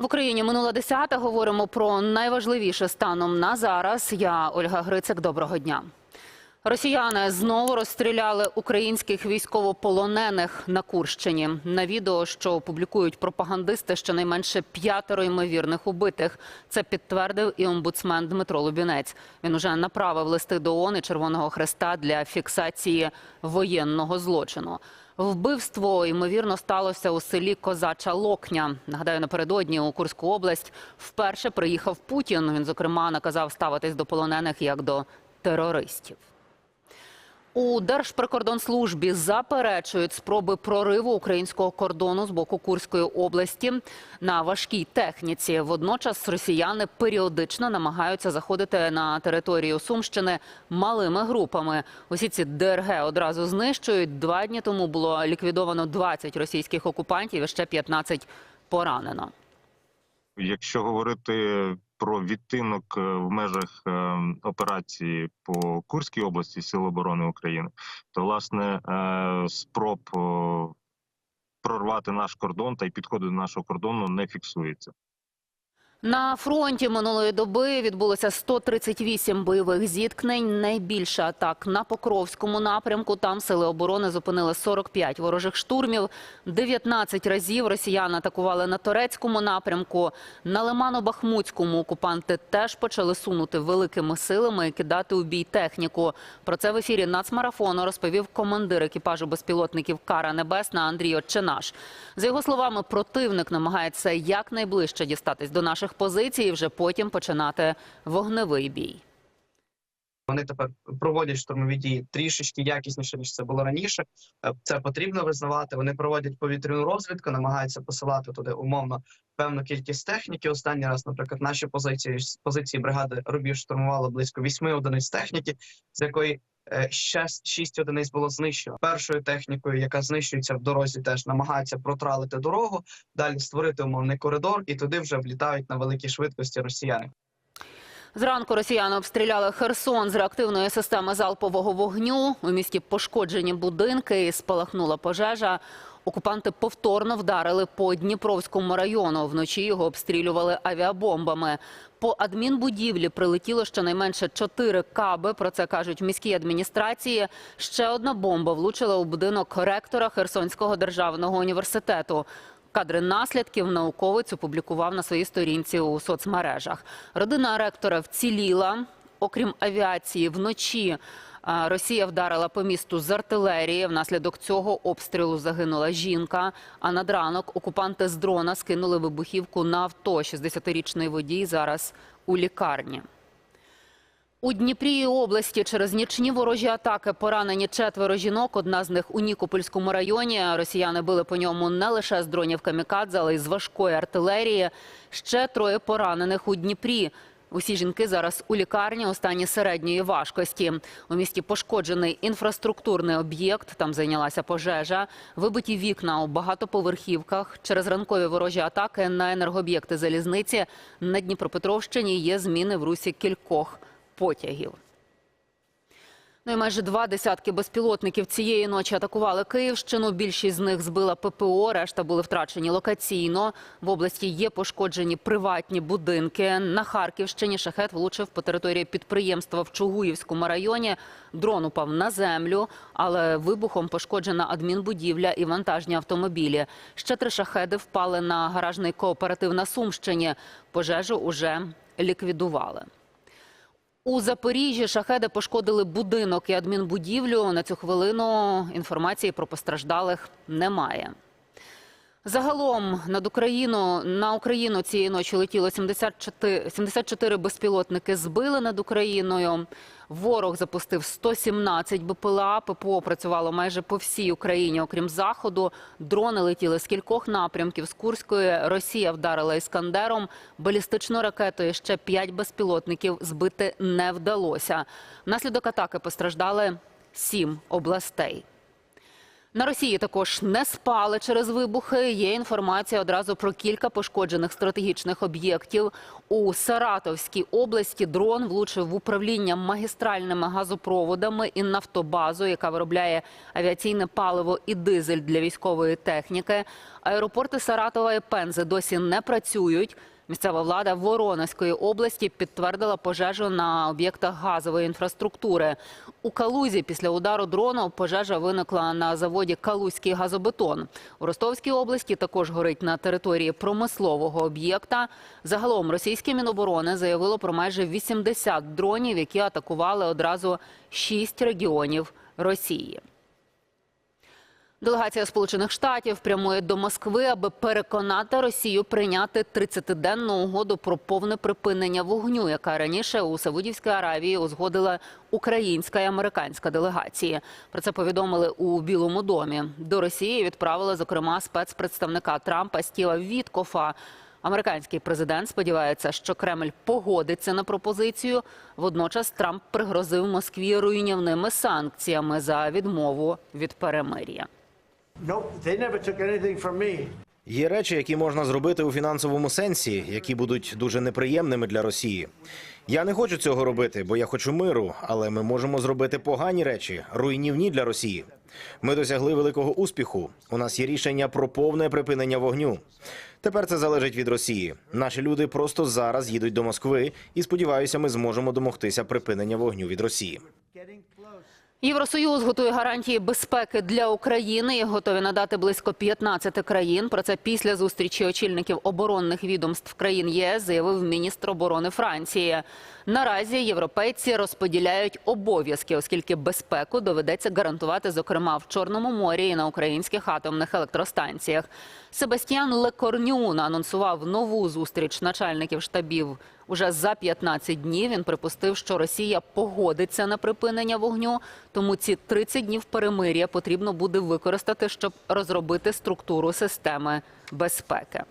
В Україні минула десята. Говоримо про найважливіше станом на зараз. Я Ольга Грицик. Доброго дня. Росіяни знову розстріляли українських військовополонених на Курщині. На відео, що публікують пропагандисти, щонайменше п'ятеро ймовірних убитих. Це підтвердив і омбудсмен Дмитро Лубінець. Він уже направив листи до ООН і Червоного Хреста для фіксації воєнного злочину. Вбивство ймовірно сталося у селі Козача Локня. Нагадаю, напередодні у Курську область вперше приїхав Путін. Він зокрема наказав ставитись до полонених як до терористів. У Держприкордонслужбі заперечують спроби прориву українського кордону з боку Курської області на важкій техніці. Водночас росіяни періодично намагаються заходити на територію Сумщини малими групами. Усі ці ДРГ одразу знищують. Два дні тому було ліквідовано 20 російських окупантів і ще 15 поранено. Якщо говорити про відтинок е, в межах е, операції по Курській області Сил оборони України, то власне е, спроб прорвати наш кордон та й підходи до нашого кордону не фіксується. На фронті минулої доби відбулося 138 бойових зіткнень. Найбільше атак на Покровському напрямку. Там сили оборони зупинили 45 ворожих штурмів. 19 разів росіяни атакували на Торецькому напрямку. На Лимано-Бахмутському окупанти теж почали сунути великими силами і кидати у бій техніку. Про це в ефірі нацмарафону розповів командир екіпажу безпілотників Кара Небесна Андрій Отчинаш. За його словами, противник намагається якнайближче дістатись до наших позицій і вже потім починати вогневий бій. Вони тепер проводять штурмові дії трішечки якісніше ніж це було раніше. Е, Це потрібно визнавати. Вони проводять повітряну розвідку, намагаються посилати туди умовно певну кількість техніки. Останній раз, наприклад, наші позиції позиції бригади Рубіж штурмували близько вісьми одиниць техніки, з якої шість одиниць було знищено. Першою технікою, яка знищується в дорозі, теж намагається протралити дорогу, далі створити умовний коридор, і туди вже влітають на великій швидкості росіяни. Зранку росіяни обстріляли Херсон з реактивної системи залпового вогню. У місті пошкоджені будинки і спалахнула пожежа. Окупанти повторно вдарили по Дніпровському району. Вночі його обстрілювали авіабомбами. По адмінбудівлі прилетіло щонайменше чотири каби. Про це кажуть в міській адміністрації. Ще одна бомба влучила у будинок ректора Херсонського державного університету. Кадри наслідків науковець опублікував на своїй сторінці у соцмережах. Родина ректора вціліла. Окрім авіації, вночі Росія вдарила по місту з артилерії. Внаслідок цього обстрілу загинула жінка. А над ранок окупанти з дрона скинули вибухівку на авто. 60-річний водій зараз у лікарні. У Дніпрі і області через нічні ворожі атаки поранені четверо жінок. Одна з них у Нікопольському районі. Росіяни били по ньому не лише з дронів камікадзе, але й з важкої артилерії. Ще троє поранених у Дніпрі. Усі жінки зараз у лікарні у стані середньої важкості. У місті пошкоджений інфраструктурний об'єкт. Там зайнялася пожежа. Вибиті вікна у багатоповерхівках. Через ранкові ворожі атаки на енергооб'єкти залізниці на Дніпропетровщині є зміни в русі кількох потягів. Ну і майже два десятки безпілотників цієї ночі атакували Київщину. Більшість з них збила ППО, решта були втрачені локаційно. В області є пошкоджені приватні будинки. На Харківщині шахет влучив по території підприємства в Чугуївському районі. Дрон упав на землю, але вибухом пошкоджена адмінбудівля і вантажні автомобілі. Ще три шахеди впали на гаражний кооператив на Сумщині. Пожежу уже ліквідували. У Запоріжжі шахеди пошкодили будинок і адмінбудівлю. На цю хвилину інформації про постраждалих немає. Загалом над Україну на Україну цієї ночі летіло 74, 74 безпілотники. Збили над Україною. Ворог запустив 117 БПЛА. ППО працювало майже по всій Україні, окрім заходу. Дрони летіли з кількох напрямків. З Курської Росія вдарила іскандером. Балістичною ракетою ще 5 безпілотників збити не вдалося. Внаслідок атаки постраждали 7 областей. На Росії також не спали через вибухи. Є інформація одразу про кілька пошкоджених стратегічних об'єктів. У Саратовській області дрон влучив в управління магістральними газопроводами і нафтобазу, яка виробляє авіаційне паливо і дизель для військової техніки. Аеропорти Саратова і Пензи досі не працюють. Місцева влада Воронезької області підтвердила пожежу на об'єктах газової інфраструктури. У Калузі після удару дрону пожежа виникла на заводі Калузький газобетон. У Ростовській області також горить на території промислового об'єкта. Загалом російське міноборони заявило про майже 80 дронів, які атакували одразу шість регіонів Росії. Делегація Сполучених Штатів прямує до Москви, аби переконати Росію прийняти 30-денну угоду про повне припинення вогню, яка раніше у Саудівській Аравії узгодила українська і американська делегації. Про це повідомили у Білому домі. До Росії відправили зокрема спецпредставника Трампа Стіва Віткофа. Американський президент сподівається, що Кремль погодиться на пропозицію. Водночас Трамп пригрозив Москві руйнівними санкціями за відмову від перемир'я. Є речі, які можна зробити у фінансовому сенсі, які будуть дуже неприємними для Росії. Я не хочу цього робити, бо я хочу миру, але ми можемо зробити погані речі, руйнівні для Росії. Ми досягли великого успіху. У нас є рішення про повне припинення вогню. Тепер це залежить від Росії. Наші люди просто зараз їдуть до Москви, і сподіваюся, ми зможемо домогтися припинення вогню від Росії. Євросоюз готує гарантії безпеки для України. Їх готові надати близько 15 країн. Про це після зустрічі очільників оборонних відомств країн ЄС заявив міністр оборони Франції. Наразі європейці розподіляють обов'язки, оскільки безпеку доведеться гарантувати, зокрема в Чорному морі і на українських атомних електростанціях. Себастьян Лекорнюн анонсував нову зустріч начальників штабів. Уже за 15 днів він припустив, що Росія погодиться на припинення вогню. Тому ці 30 днів перемир'я потрібно буде використати, щоб розробити структуру системи безпеки.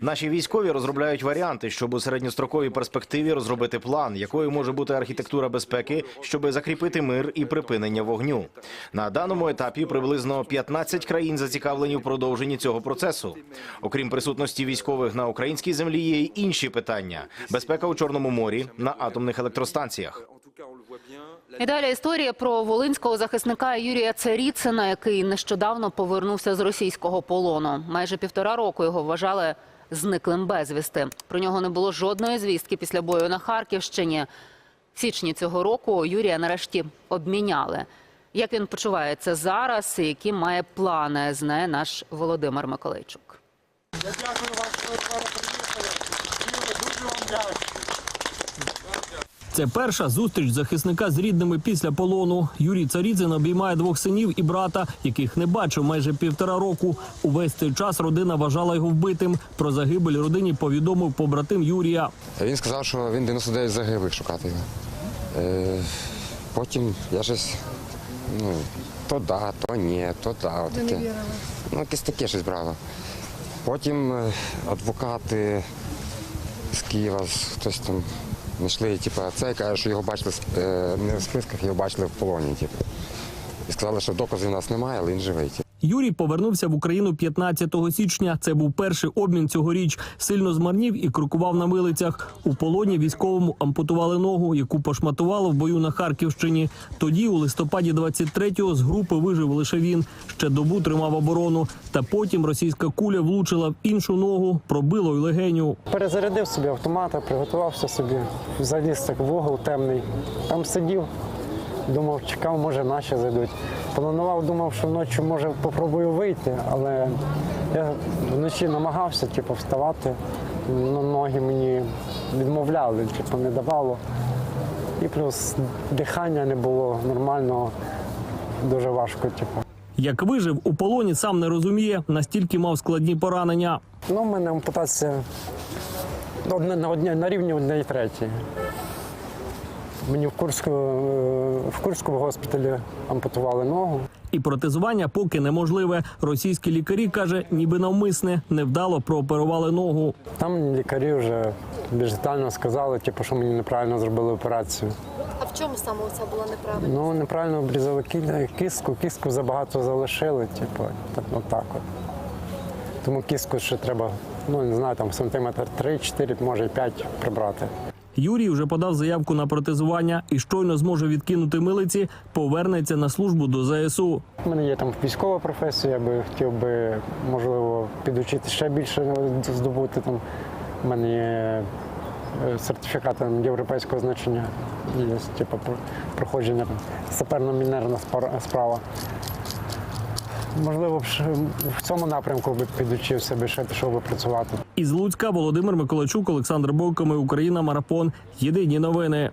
Наші військові розробляють варіанти, щоб у середньостроковій перспективі розробити план, якою може бути архітектура безпеки, щоб закріпити мир і припинення вогню. На даному етапі приблизно 15 країн зацікавлені в продовженні цього процесу. Окрім присутності військових на українській землі, є й інші питання: безпека у Чорному морі на атомних електростанціях. І далі історія про волинського захисника Юрія Царіцина, який нещодавно повернувся з російського полону. Майже півтора року його вважали зниклим безвісти. Про нього не було жодної звістки після бою на Харківщині. В січні цього року Юрія нарешті обміняли. Як він почувається зараз і які має плани, знає наш Володимир Миколайчук. Я дякую вам, що ви приїхали. Дуже вам дякую. Це перша зустріч захисника з рідними після полону. Юрій Царіцин обіймає двох синів і брата, яких не бачив майже півтора року. Увесь цей час родина вважала його вбитим. Про загибель родині повідомив побратим Юрія. Він сказав, що він 99 загиблих шукати його. Е, потім я щось, ну, то да, то ні, то да. Таке. Ну, якесь таке щось брало. Потім е, адвокати з Києва, хтось там знайшли, типу, це каже, що його бачили е, не в списках, його бачили в полоні. Типу. І сказали, що доказів у нас немає, але він живий. Юрій повернувся в Україну 15 січня. Це був перший обмін цьогоріч. Сильно змарнів і крокував на милицях. У полоні військовому ампутували ногу, яку пошматували в бою на Харківщині. Тоді, у листопаді 23-го, з групи вижив лише він. Ще добу тримав оборону. Та потім російська куля влучила в іншу ногу, пробило й легеню. Перезарядив собі автомата, приготувався собі. Заліз так в угол темний. Там сидів, думав, чекав, може наші зайдуть. Планував, думав, що вночі може попробую вийти, але я вночі намагався типу, вставати. но ноги мені відмовляли, типу, не давало. І плюс дихання не було нормального, дуже важко. Типу. Як вижив у полоні, сам не розуміє, настільки мав складні поранення. Ну, в мене ампутація на, одне- на рівні однієї третьої. Мені в Курську, е, в Курському госпіталі ампутували ногу. І протезування поки неможливе. Російські лікарі каже, ніби навмисне невдало прооперували ногу. Там лікарі вже більш детально сказали, типу, що мені неправильно зробили операцію. А в чому саме це було неправильно? Ну, неправильно обрізали ки- кістку, кістку забагато залишили, типу, так, отак от. Тому кістку ще треба, ну не знаю, там сантиметр 3-4, може і 5 прибрати. Юрій вже подав заявку на протезування і щойно зможе відкинути милиці, повернеться на службу до ЗСУ. У мене є там військова професія, я би хотів би, можливо, підучити ще більше здобути. Там. У мене є е, сертифікат європейського значення, є типу, про- проходження саперно-мінерна спар- справа. Можливо, в цьому напрямку підучився би ще пішов би працювати. Із Луцька Володимир Миколачук, Олександр Бойко, Ми Україна, Марафон. Єдині новини.